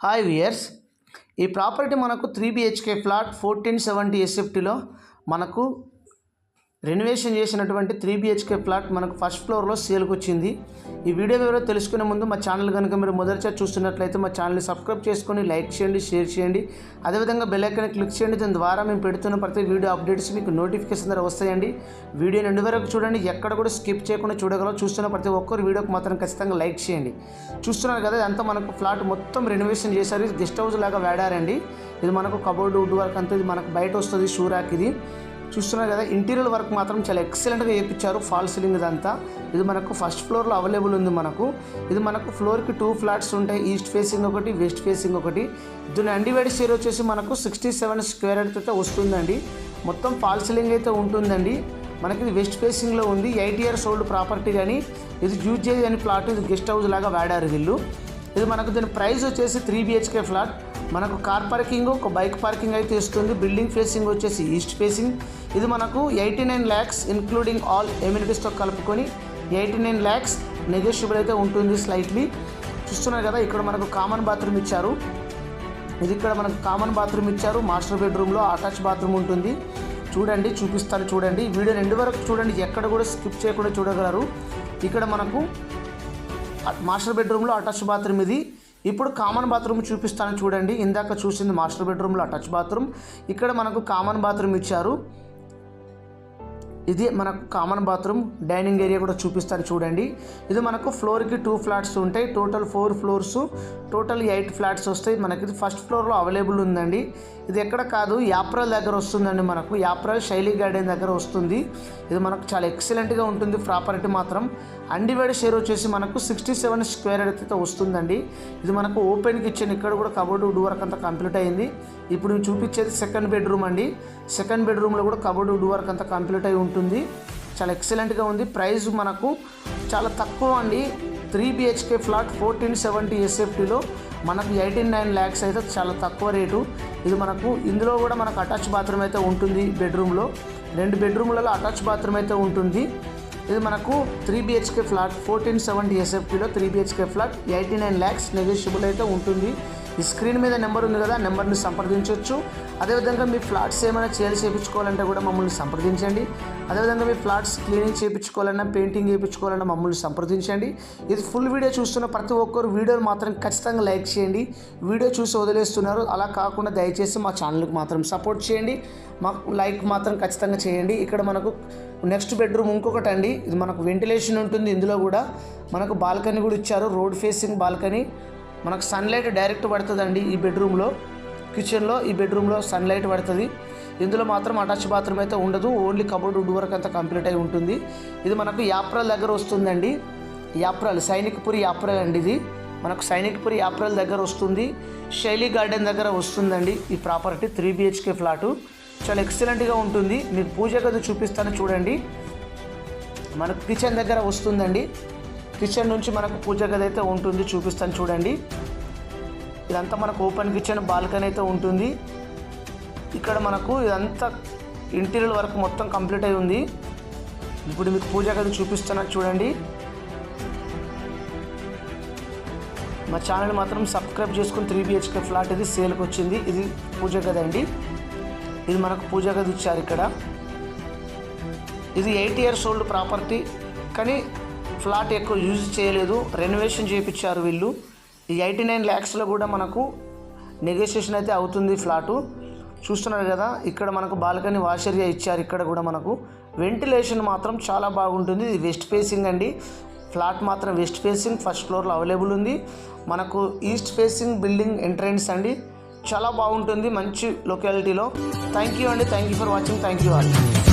Hi viewers ఈ property మనకు three BHK flat fourteen seventy ఎస్ఎఫ్టీలో మనకు రెనోవేషన్ చేసినటువంటి త్రీ బిహెచ్కే ఫ్లాట్ మనకు ఫస్ట్ ఫ్లోర్లో సేల్కి వచ్చింది. ఈ వీడియో వివరాలు తెలుసుకునే ముందు మా ఛానల్ కనుక మీరు మొదటిసారి చూస్తున్నట్లయితే మా ఛానల్ని సబ్స్క్రైబ్ చేసుకొని లైక్ చేయండి షేర్ చేయండి. అదేవిధంగా బెల్ ఐకాన్ క్లిక్ చేయండి. దాని ద్వారా మేము పెడుతున్న ప్రతి వీడియో అప్డేట్స్ మీకు నోటిఫికేషన్ ద్వారా వస్తాయండి. వీడియో రెండు వరకు చూడండి. ఎక్కడ కూడా స్కిప్ చేయకుండా చూడగలరు. చూస్తున్న ప్రతి ఒక్కరు వీడియోకి మాత్రం ఖచ్చితంగా లైక్ చేయండి. చూస్తున్నారు కదా ఇదంతా మనకు ఫ్లాట్ మొత్తం రెనోవేషన్ చేశారు. గెస్ట్ హౌస్ లాగా వాడారండి. ఇది మనకు కబోర్డ్ వుడ్ వర్క్ అంతా ఇది మనకు బయట వస్తుంది షూరాక్ ఇది. చూస్తున్నారు కదా ఇంటీరియర్ వర్క్ మాత్రం చాలా ఎక్సలెంట్గా వేయించారు ఫాల్ సీలింగ్ ఇదంతా. ఇది మనకు ఫస్ట్ ఫ్లోర్లో అవైలబుల్ ఉంది మనకు. ఇది మనకు ఫ్లోర్కి టూ ఫ్లాట్స్ ఉంటాయి ఈస్ట్ ఫేసింగ్ ఒకటి వెస్ట్ ఫేసింగ్ ఒకటి. దీని అండివైడ్ షేర్ వచ్చేసి మనకు సిక్స్టీ సెవెన్ స్క్వేర్ అయితే వస్తుందండి. మొత్తం ఫాల్ సీలింగ్ అయితే ఉంటుందండి. మనకి ఇది వెస్ట్ ఫేసింగ్లో ఉంది ఎయిట్ ఇయర్స్ ఓల్డ్ ప్రాపర్టీ కానీ ఇది యూజ్ చేయని ప్లాట్ ఇది గెస్ట్ హౌస్ లాగా వాడారు వీళ్ళు. ఇది మనకు దీని ప్రైస్ వచ్చేసి త్రీ బిహెచ్కే ఫ్లాట్ మనకు కార్ పార్కింగ్ ఒక బైక్ పార్కింగ్ అయితే ఇస్తుంది. బిల్డింగ్ ఫేసింగ్ వచ్చేసి ఈస్ట్ ఫేసింగ్ ఇది మనకు eighty nine lakhs including all ఎమ్యూనిటీస్తో కలుపుకొని ఎయిటీ నైన్ ల్యాక్స్ నెగోషియబుల్ అయితే ఉంటుంది స్లైట్లీ చూస్తున్నారు కదా ఇక్కడ మనకు కామన్ బాత్రూమ్ ఇచ్చారు. ఇది ఇక్కడ మనకు కామన్ బాత్రూమ్ ఇచ్చారు. మాస్టర్ బెడ్రూమ్లో అటాచ్ బాత్రూమ్ ఉంటుంది. చూడండి చూపిస్తాను చూడండి. వీడియో రెండు వరకు చూడండి ఎక్కడ కూడా స్కిప్ చేయకుండా చూడగలరు. ఇక్కడ మనకు మాస్టర్ బెడ్రూమ్లో అటాచ్ బాత్రూమ్ ఇది. ఇప్పుడు కామన్ బాత్రూమ్ చూపిస్తాను చూడండి. ఇందాక చూసింది మాస్టర్ బెడ్రూమ్లో అటాచ్ బాత్రూమ్ ఇక్కడ మనకు కామన్ బాత్రూమ్ ఇచ్చారు. ఇది మనకు కామన్ బాత్రూమ్ డైనింగ్ ఏరియా కూడా చూపిస్తాను చూడండి. ఇది మనకు ఫ్లోర్కి టూ ఫ్లాట్స్ ఉంటాయి. Total four floors total eight flats వస్తాయి. మనకి ఇది ఫస్ట్ ఫ్లోర్లో అవైలబుల్ ఉందండి. ఇది ఎక్కడ కాదు యాప్రల్ దగ్గర వస్తుందండి మనకు. యాప్రల్ శైలి గార్డెన్ దగ్గర వస్తుంది. ఇది మనకు చాలా ఎక్సలెంట్గా ఉంటుంది ప్రాపర్టీ మాత్రం. అండివైడ్ షేర్ వచ్చేసి మనకు సిక్స్టీ సెవెన్ స్క్వేర్ అయితే వస్తుందండి. ఇది మనకు ఓపెన్ కిచెన్ ఇక్కడ కూడా కబోర్డ్ వుడ్ వర్క్ అంతా కంప్లీట్ అయింది. ఇప్పుడు నేను చూపించేది సెకండ్ బెడ్రూమ్ అండి. సెకండ్ బెడ్రూమ్లో కూడా కబోర్డ్ వుడ్ వర్క్ అంతా కంప్లీట్ అయి ఉంటుంది. చాలా ఎక్సలెంట్గా ఉంది. ప్రైస్ మనకు చాలా తక్కువ అండి. Three BHK flat fourteen seventy ఎస్ఎఫ్టీలో మనకు ఎయిటీన్ నైన్ ల్యాక్స్ అయితే చాలా తక్కువ రేటు. ఇది మనకు ఇందులో కూడా మనకు అటాచ్ బాత్రూమ్ అయితే ఉంటుంది బెడ్రూమ్లో రెండు బెడ్రూమ్లలో అటాచ్ బాత్రూమ్ అయితే ఉంటుంది. ఇది మనకు three BHK flat fourteen seventy ఎస్ఎఫ్టీలో three BHK flat eighty nine lakhs negotiable అయితే ఉంటుంది. ఈ స్క్రీన్ మీద నెంబర్ ఉంది కదా నెంబర్ని సంప్రదించవచ్చు అదేవిధంగా మీ ఫ్లాట్స్ ఏమైనా చేయాలి చేయించుకోవాలంటే కూడా మమ్మల్ని సంప్రదించండి. అదేవిధంగా మీ ఫ్లాట్స్ క్లీనింగ్ చేయించుకోవాలన్నా పెయింటింగ్ చేయించుకోవాలన్నా మమ్మల్ని సంప్రదించండి. ఇది ఫుల్ వీడియో చూస్తున్న ప్రతి ఒక్కరు వీడియోని మాత్రం ఖచ్చితంగా లైక్ చేయండి. వీడియో చూసి వదిలేస్తున్నారు. అలా కాకుండా దయచేసి మా ఛానల్కి మాత్రం సపోర్ట్ చేయండి. మాకు లైక్ మాత్రం ఖచ్చితంగా చేయండి. ఇక్కడ మనకు నెక్స్ట్ బెడ్రూమ్ ఇంకొకటి అండి. ఇది మనకు వెంటిలేషన్ ఉంటుంది. ఇందులో కూడా మనకు బాల్కనీ కూడా ఇచ్చారు. Road facing balcony. మనకు సన్లైట్ డైరెక్ట్ పడుతుందండి ఈ బెడ్రూమ్లో కిచెన్లో ఈ బెడ్రూమ్లో సన్లైట్ పడుతుంది. ఇందులో మాత్రం అటాచ్ బాత్రూమ్ అయితే ఉండదు. ఓన్లీ కబోర్డ్ వుడ్ వర్క్ అంతా కంప్లీట్ అయి ఉంటుంది. ఇది మనకు యాప్రల్ దగ్గర వస్తుందండి. యాప్రల్ సైనిక్పురి యాప్రల్ అండి ఇది. మనకు సైనిక్పురి యాప్రల్ దగ్గర వస్తుంది. శైలి గార్డెన్ దగ్గర వస్తుందండి ఈ ప్రాపర్టీ త్రీ బిహెచ్కే ఫ్లాటు చాలా ఎక్సలెంట్గా ఉంటుంది. మీకు పూజ గది చూపిస్తాను చూడండి. మనకు కిచెన్ దగ్గర వస్తుందండి. కిచెన్ నుంచి మనకు పూజ గది అయితే ఉంటుంది చూపిస్తాను చూడండి. ఇదంతా మనకు ఓపెన్ కిచెన్ బాల్కనీ అయితే ఉంటుంది. ఇక్కడ మనకు ఇదంతా ఇంటీరియర్ వరకు మొత్తం కంప్లీట్ అయి ఉంది. ఇప్పుడు మీకు పూజ గది చూపిస్తున్నాను చూడండి. మా ఛానల్ మాత్రం సబ్స్క్రైబ్ చేసుకుని త్రీ బిహెచ్కే ఫ్లాట్ ఇది సేల్కి వచ్చింది. ఇది పూజ గది అండి. ఇది మనకు పూజ గది ఇచ్చారు ఇక్కడ. ఇది ఎయిట్ ఇయర్స్ ఓల్డ్ ప్రాపర్టీ. కానీ ఫ్లాట్ ఎక్కువ యూజ్ చేయలేదు. రెనోవేషన్ చేయించారు వీళ్ళు. ఈ ఎయిటీ నైన్ ల్యాక్స్లో కూడా మనకు నెగోషియేషన్ అయితే అవుతుంది ఫ్లాటు. చూస్తున్నారు కదా ఇక్కడ మనకు బాల్కనీ వాష్ ఏరియా ఇచ్చారు. ఇక్కడ కూడా మనకు వెంటిలేషన్ మాత్రం చాలా బాగుంటుంది. ఇది వెస్ట్ ఫేసింగ్ అండి. ఫ్లాట్ మాత్రం వెస్ట్ ఫేసింగ్ ఫస్ట్ ఫ్లోర్లో అవైలబుల్ ఉంది. మనకు ఈస్ట్ ఫేసింగ్ బిల్డింగ్ ఎంట్రన్స్ అండి. చాలా బాగుంటుంది మంచి లొకాలిటీలో థ్యాంక్ యూ అండి. Thank you for watching thank you all